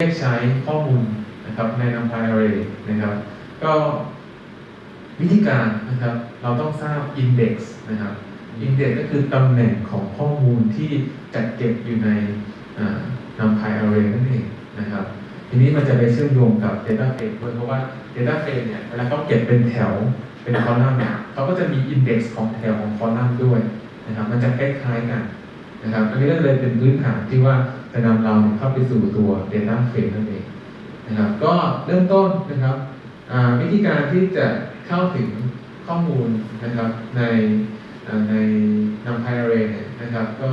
เรียกใช้ข้อมูลนะครับใน NumPy Array นะครับ ก็วิธีการนะครับ เราต้องทราบ index นะครับ index ก็คือตำแหน่งของข้อมูลที่จัดเก็บอยู่ในอ่า NumPy Array นั่นเองนะครับ ทีนี้มันจะไปเชื่อมโยงกับ Data Frame ด้วยเพราะว่า Data Frame เนี่ยเวลาเขาเก็บเป็นแถวเป็นคอลัมน์เนี่ยเขาก็จะมี index ของแถวของคอลัมน์ด้วยนะครับ มันจะคล้ายๆกันนะครับ อันนี้ก็เลยเป็นพื้นฐานที่ว่า จะนำเราเข้าไปสู่ตัว Data Frame นั่นเองนะครับ ก็เริ่มต้นนะครับวิธีการที่จะเข้าถึงข้อมูลนะครับในใน NumPy Array เนี่ยนะครับ ก็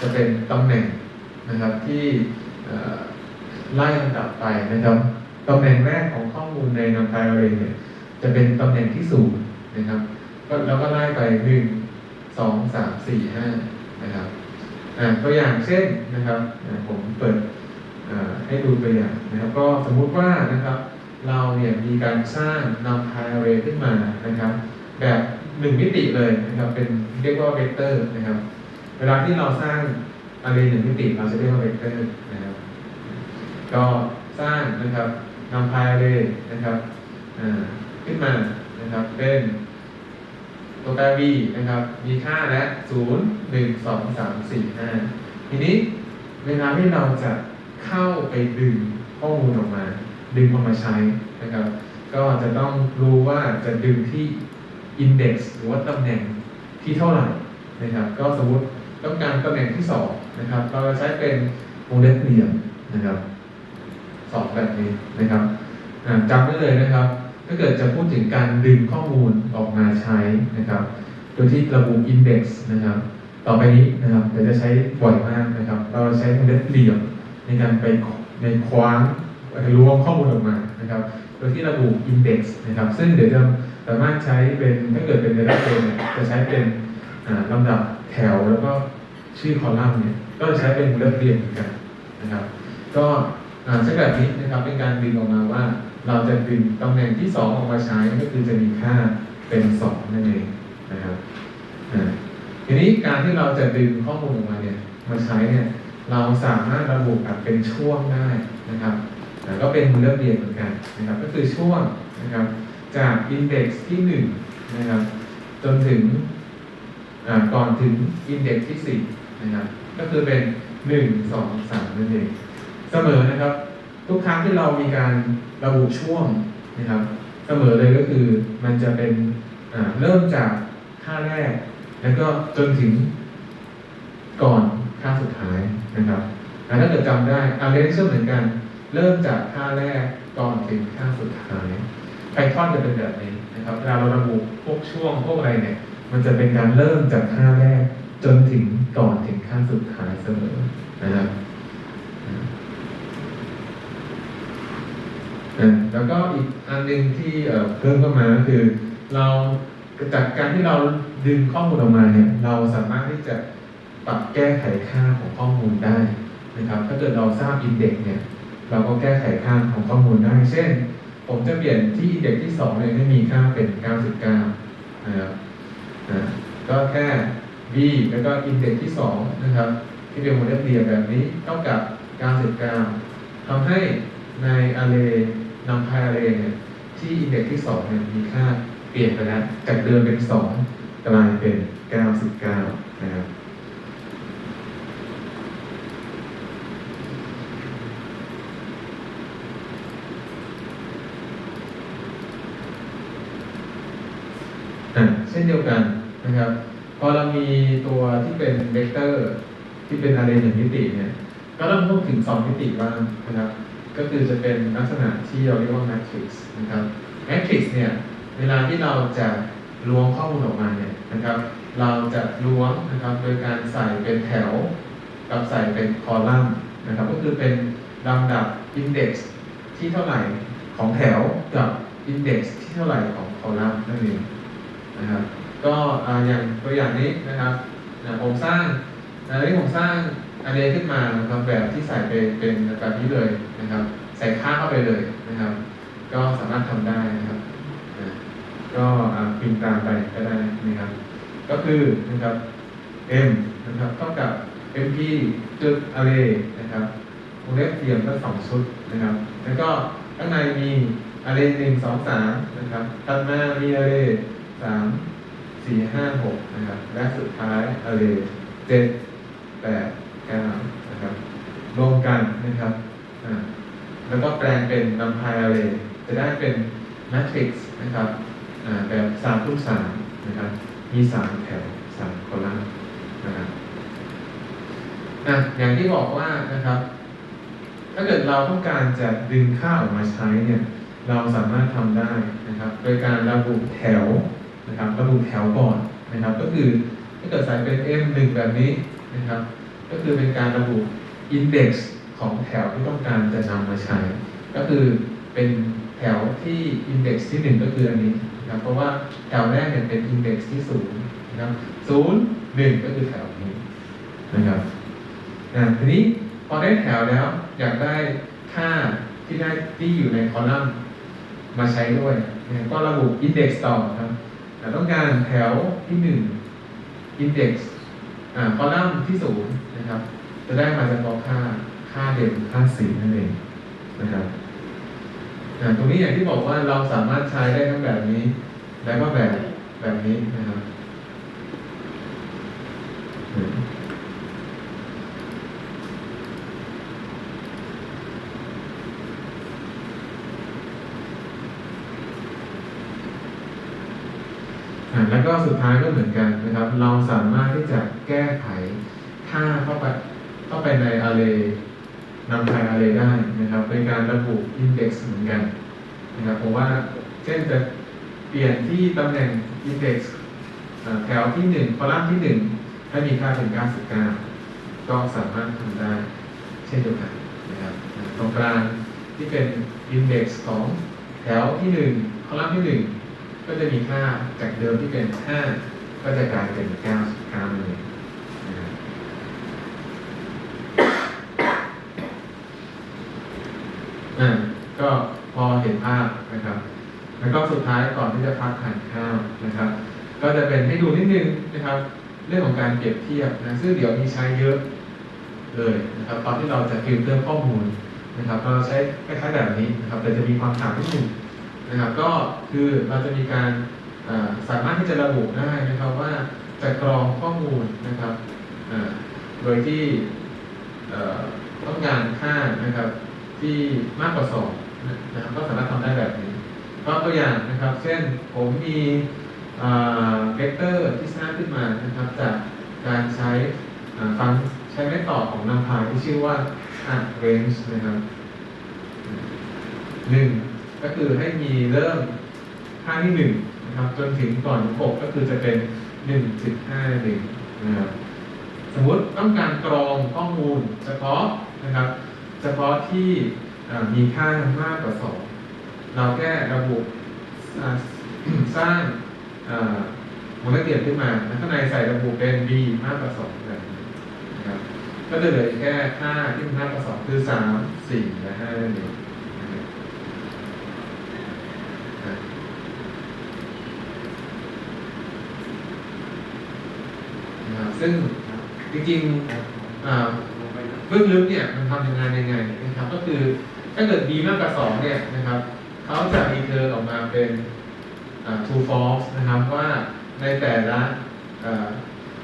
จะเป็นตำแหน่งนะครับที่ไล่ลำดับไปนะครับตำแหน่งแรกของข้อมูลใน NumPy Array เนี่ยจะเป็นตำแหน่งที่ศูนย์นะครับก็แล้วก็ไล่ไปหนึ่งสองสามสี่ห้านะครับ ตัวอย่างเช่นนะครับผมเปิดให้ดูตัวอย่างนะครับก็สมมุติว่านะครับเราเนี่ยมีการสร้าง NumPy Array ขึ้นมานะครับ แบบหนึ่งมิติเลยนะครับเป็นเรียกว่าเวกเตอร์นะครับ เวลาที่เราสร้าง array หนึ่งมิติเราจะเรียกว่าเวกเตอร์นะครับก็สร้างนะครับนำพายเลยนะครับอ่าขึ้นมานะครับเป็น ตัวแปร v นะครับ มีค่าและศูนย์หนึ่งสองสามสี่ห้าทีนี้เวลาที่เราจะเข้าไปดึงข้อมูลออกมา ดึงออกมาใช้นะครับ ก็จะต้องรู้ว่าจะดึงที่ index หรือว่าตำแหน่งที่เท่าไหร่นะครับ ก็สมมติต้องการตำแหน่งที่สองนะครับ เราจะใช้เป็นวงเล็บเหลี่ยมนะครับสองแบบนี้นะครับจำไว้เลยนะครับ ถ้าเกิดจะพูดถึงการดึงข้อมูลออกมาใช้นะครับ โดยที่ระบุ index นะครับ ต่อไปนี้นะครับเดี๋ยวจะใช้บ่อยมากนะครับ เราใช้วงเล็บเหลี่ยมในการไปในคว้านล้วงข้อมูลออกมานะครับ โดยที่ระบุ index นะครับ ซึ่งเดี๋ยวจะสามารถใช้เป็นถ้าเกิดเป็น data frame เนี่ยจะใช้เป็นลำดับแถวแล้วก็ชื่อคอลัมน์เนี่ยก็จะใช้เป็นเล็บเหลี่ยมเหมือนกันนะครับ ก็อ่าใช้แบบนี้นะครับเป็นการดึงออกมาว่า เราจะดึงตำแหน่งที่2ออกมาใช้ก็คือจะมีค่าเป็น2นั่นเองนะครับอ่าทีนี้การที่เราจะดึงข้อมูลออกมาเนี่ยมาใช้เนี่ยเราสามารถระบุแบบเป็นช่วงได้นะครับก็เป็นเลือกเรียนเหมือนกันนะครับ ก็คือช่วงนะครับจาก index ที่1นะครับจนถึงอ่าก่อนถึง index ที่4นะครับก็คือเป็น 1 2 3นั่นเองเสมอนะครับ ทุกครั้งที่เรามีการ ระบุช่วงนะครับ เสมอเลยก็คือมันจะเป็นอ่าเริ่มจากค่าแรก แล้วก็จนถึงก่อนค่าสุดท้ายนะครับถ้าเกิดจำได้อาเรนเชอร์เหมือนกัน เริ่มจากค่าแรกก่อนถึงค่าสุดท้ายไพทอนจะเป็นแบบนี้นะครับเวลาเราระบุพวกช่วงพวกอะไรเนี่ย มันจะเป็นการเริ่มจากค่าแรกจนถึงก่อนถึงค่าสุดท้ายเสมอนะครับ อ่า แล้วก็อีกอันหนึ่งที่เพิ่มเข้ามาก็คือ เราจากการที่เราดึงข้อมูลออกมาเนี่ยเราสามารถที่จะปรับแก้ไขค่าของข้อมูลได้นะครับถ้าเกิดเราทราบอินเด็กซ์เนี่ยเราก็แก้ไขค่าของข้อมูลได้ เช่น ผมจะเปลี่ยนที่อินเด็กซ์ที่2เนี่ยให้มีค่าเป็น 99นะครับก็แค่ b แล้วก็อินเด็กซ์ที่2นะครับที่เป็นโมเดลเรียแบบนี้เท่ากับ 99ทำให้ใน array numpy array เนำพาเรเนี่ยที่อินเด็กซ์ที่2เนี่ยมีค่าเปลี่ยนไปแล้วจากเดิมเป็น2กลายเป็น99นะครับอะเช่นเดียวกันนะครับ พอเรามีตัวที่เป็นเวกเตอร์ที่เป็น array หนึ่งมิติเนี่ย ก็ต้องพูดถึงสองมิติบ้างนะครับ ก็คือจะเป็นลักษณะที่เราเรียกว่า matrix นะครับ matrix เนี่ยเวลาที่เราจะล้วงข้อมูลออกมาเนี่ยนะครับ เราจะล้วงนะครับโดยการใส่เป็นแถว กับใส่เป็นคอลัมน์นะครับ ก็คือเป็นลำดับ index ที่เท่าไหร่ของแถวกับ index ที่เท่าไหร่ของคอลัมน์นั่นเองนะครับก็อย่างตัวอย่างนี้นะครับผมสร้างอันนี้ผมสร้างอันนี้ขึ้นมานะครับแบบที่ใส่ไปเป็นแบบนี้เลย นะครับ ใส่ค่าเข้าไปเลยนะครับ ก็สามารถทำได้นะครับก็พิมพ์ตามไปก็ได้นะครับ ก็คือนะครับ m นะครับเท่ากับ mp จุด array นะครับวงเล็บเหลี่ยมก็สองชุดนะครับ แล้วก็ข้างในมีอาเรหนึ่งสองสามนะครับถัดมามีอาเรสามสี่ห้าหกนะครับ และสุดท้ายอาเรเจ็ดแปดเก้านะครับรวมกันนะครับ แล้วก็แปลงเป็นนำพายอาเรจะได้เป็นแมทริกซ์นะครับแบบสามคูณสามนะครับมีสามแถวสามคอลัมน์นะครับอะอย่างที่บอกว่านะครับ ถ้าเกิดเราต้องการจะดึงค่าออกมาใช้เนี่ยเราสามารถทำได้นะครับ โดยการระบุแถวนะครับระบุแถวก่อนนะครับ ก็คือถ้าเกิดใส่เป็น M1 แบบนี้นะครับ ก็คือเป็นการระบุ index ของแถวที่ต้องการจะนำมาใช้ ก็คือเป็นแถวที่ index ที่หนึ่งก็คืออันนี้นะครับเพราะว่าแถวแรกเนี่ยเป็น index ที่ศูนย์นะครับศูนย์หนึ่งก็คือแถวนี้นะครับอ่าทีนี้พอได้แถวแล้วอยากได้ค่าที่ได้ที่อยู่ในคอลัมน์มาใช้ด้วยนะก็ระบุ index ต่อครับอ่ต้องการแถวที่หนึ่ง index อ่าคอลัมน์ที่ศูนย์นะครับ จะได้มาเฉพาะค่า ค่าเด่นค่าสีนั่นเองนะครับตรงนี้อย่างที่บอกว่าเราสามารถใช้ได้ทั้งแบบนี้ แล้วก็แบบแบบนี้นะครับแล้วก็สุดท้ายก็เหมือนกันนะครับ เราสามารถที่จะแก้ไขค่าเข้าไปเข้าไปใน array นำไทย array ได้นะครับโดยการระบุ index เหมือนกันนะครับเพราะว่าเช่นจะเปลี่ยนที่ตำแหน่ง index อ่าแถวที่ 1 คอลัมน์ที่ 1 ให้มีค่าเป็น 99 ก็สามารถทำได้เช่นเดียวกันนะครับตรงกลางที่เป็น index ของแถวที่ 1 คอลัมน์ที่ 1 ก็จะมีค่าจากเดิมที่เป็น 5 ก็จะกลายเป็น 9 9เลยนะครับ อ่าก็พอเห็นภาพนะครับ แล้วก็สุดท้ายก่อนที่จะพักทานข้าวนะครับ ก็จะเป็นให้ดูนิดนึงนะครับ เรื่องของการเปรียบเทียบนะซึ่งเดี๋ยวมีใช้เยอะเลยนะครับ ตอนที่เราจะฟิลเตอร์ข้อมูลนะครับเราใช้คล้ายๆแบบนี้นะครับ แต่จะมีความต่างนิดนึงนะครับ ก็คือเราจะมีการสามารถที่จะระบุได้นะครับว่าจะกรองข้อมูลนะครับโดยที่ต้องการค่านะครับ ที่มากกว่าสองนะครับก็สามารถทำได้แบบนี้ก็ตัวอย่างนะครับ เช่นผมมีเวกเตอร์ที่สร้างขึ้นมานะครับ จากการใช้ฟังใช้แม่ต่อของนำพาที่ชื่อว่า add range นะครับหนึ่งก็คือให้มีเริ่มค่าที่หนึ่งนะครับ จนถึงก่อนหกก็คือจะเป็นหนึ่งจุดห้าหนึ่งนะครับสมมติต้องการกรองข้อมูลเฉพาะนะครับ เฉพาะที่มีค่ามากกว่าสองเราแค่ระบุสร้างอ่าวงเล็บเปลี่ยขึ้นมาแล้วข้างในใส่ระบุเป็น b มากกว่าสองแบบนี้นะครับก็จะเหลือแค่ค่าที่มันมากกว่าสองคือสามสี่และห้านั่นเองนะครับนะครับซึ่งจริงๆอ่า เบื้องลึกเนี่ยมันทำยังไงยังไงนะครับ ก็คือถ้าเกิด b มากกว่า 2 เนี่ยนะครับเขาจะมีเทอร์ออกมาเป็น true false นะครับว่าในแต่ละ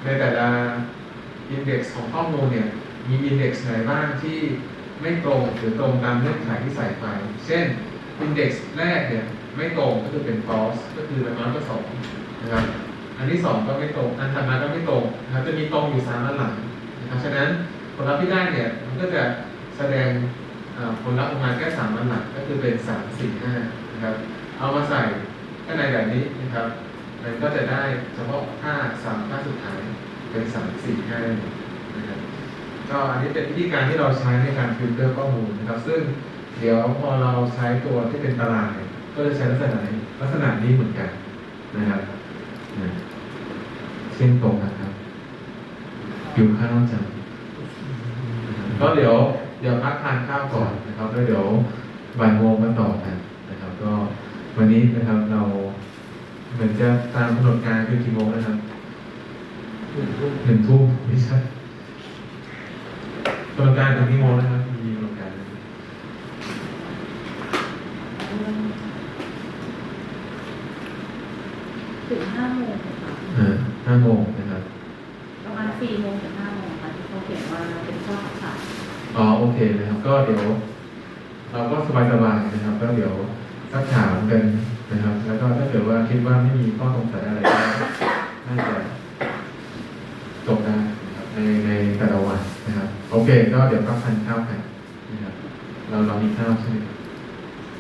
ในแต่ละ index ของข้อมูลเนี่ยมี index ไหนบ้างที่ไม่ตรงหรือตรงตามเงื่อนไขที่ใส่ไป เช่น index แรกเนี่ยไม่ตรงก็คือเป็น false ก็คือมันน้อยกว่า2นะครับอันที่สองก็ไม่ตรง อันถัดมาก็ไม่ตรงนะครับจะมีตรงอยู่สามอันหลังนะครับฉะนั้น ผลลัพธ์ที่ได้เนี่ยมันก็จะแสดงผลลัพธ์ออกมาแค่สามอันหลังก็คือเป็นสามสี่ห้านะครับเอามาใส่ข้างในแบบนี้นะครับมันก็จะได้เฉพาะค่าสามค่าสุดท้ายเป็นสามสี่ห้านะครับก็อันนี้เป็นวิธีการที่เราใช้ในการฟิลเตอร์ข้อมูลนะครับ ซึ่งเดี๋ยวพอเราใช้ตัวที่เป็นตารางเนี่ยก็จะใช้ลักษณะนี้ลักษณะนี้เหมือนกันนะครับเช่นตรงนะครับอยู่ข้างนะครับก็ ก็เดี๋ยวเดี๋ยวพักทานข้าวก่อนนะครับแล้วเดี๋ยวบ่ายโมงมาต่อกันนะครับ ก็วันนี้นะครับเราเหมือนจะตามกำหนดการคือกี่โมงนะครับหนึ่งทุ่มไม่ใช่กำหนดการถึงกี่โมงนะครับมีกำหนดการถึงห้าโมงอ่าห้าโมงนะครับประมาณสี่โมงถึงห้าโมงค่ะที่เขาเขียนว่าเป็นข้อ อ๋อโอเคนะครับ ก็เดี๋ยว เราก็สบายๆนะครับ ก็เดี๋ยวสักถามกันนะครับ แล้วก็ถ้าเกิดว่าคิดว่าไม่มีข้อสงสัยอะไรก็น่าจะจบได้นะครับในในแต่ละวันนะครับ โอเค ก็เดี๋ยวพักทานข้าวกันนะครับ เราเรามีข้าวใช่ไหมครับ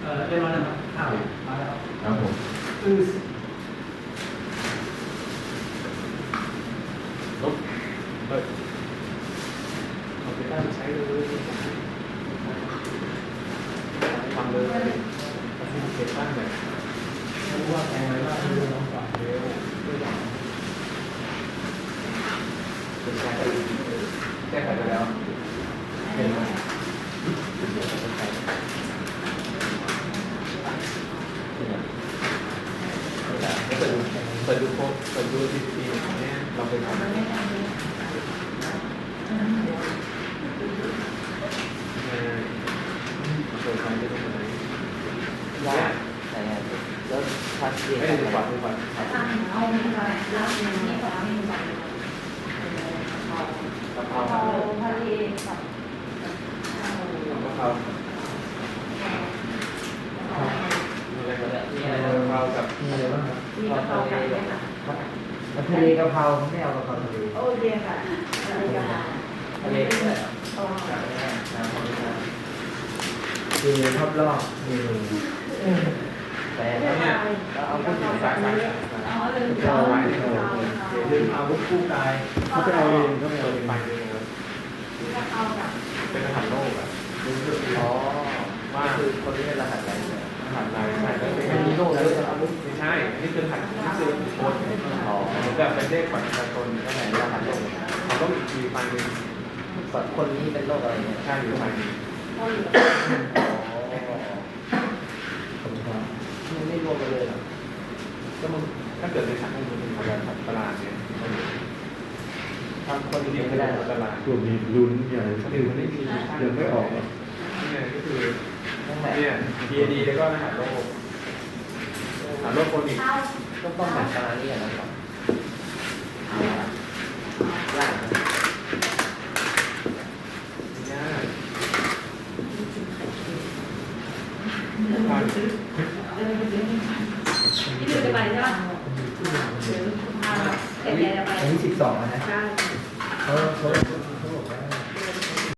เออเรียบร้อยแล้วครับข่าวมาแล้วครับครับผมคือ ลบเปิดเอาไปตั้งใช้เลยทำเลยเอาที่เก็บตั้งเลย ไม่รู้ว่าแพงไหมว่าไม่รู้น้องก่อนเร็วด้วยกัน เป็นใช้ไปแก้ไขไปแล้ว เห็นไหมเดี๋ยวจะใช้เปิดดูเปิดดูโค้ดเปิดดูทีทีเนี่ยเราไปทำเออเปิดไฟได้ตรงไหน ยากแต่แล้วพักเรียน ไม่ได้ดูก่อนดูก่อน เอาเงินมาแล้วนี่ก่อนนี่ก่อน กะเพรา เอาทะเลกับ กะเพราอะไรกันมีอะไรกะเพรากับ มีอะไรบ้างครับ มีกะเพราไก่ด้วยค่ะ มันทะเลกะเพราเขาไม่เอากะเพราทะเลโอเคค่ะทะเลกะเพราทะเลก็ได้เอาคือรอบรอบเมนูแต่เนี่ยเราเอาพูดถึงสายสายเอาเลยเอาไว้ที่เราลืมอาวุธคู่กายเขาไปเอาเองเขาไปเอาเองไปเลยนะครับเอาแบบเป็นอาหารโลกอะอ๋อว่าคือคนที่เป็นรหัสอะไร เนี่ยอาหารลายใช่แล้วเป็นมันมีโลกเยอะอาวุธไม่ใช่อันนี้คือรหัสนี่คือโค้ดอ๋อเหมือนกับเป็นเลขบัตรประชาชนนั่นแหละรหัสโลกเขาต้องอีกทีไฟล์หนึงสัตว์คนนี้เป็นโรคอะไรเนี่ยใช่อยู่ไฟล์หนึงเอาอยู่มันไม่รวมกันเลยหรอก็มันถ้าเกิดในสังคมมันเป็นพลังตลาดเนี่ยมันทำคนเดียวไม่ได้หรอตลาดกลุ่มนี้ลุ้นใหญ่คนอื่นมันไม่มียังไม่ออกอะนี่ไงก็คือต้องแบบ เนี่ย PAD แล้วก็รหัสโลกรหัสโลกคนอีกเอาต้องต้องแบบประมาณนี้อะนะครับ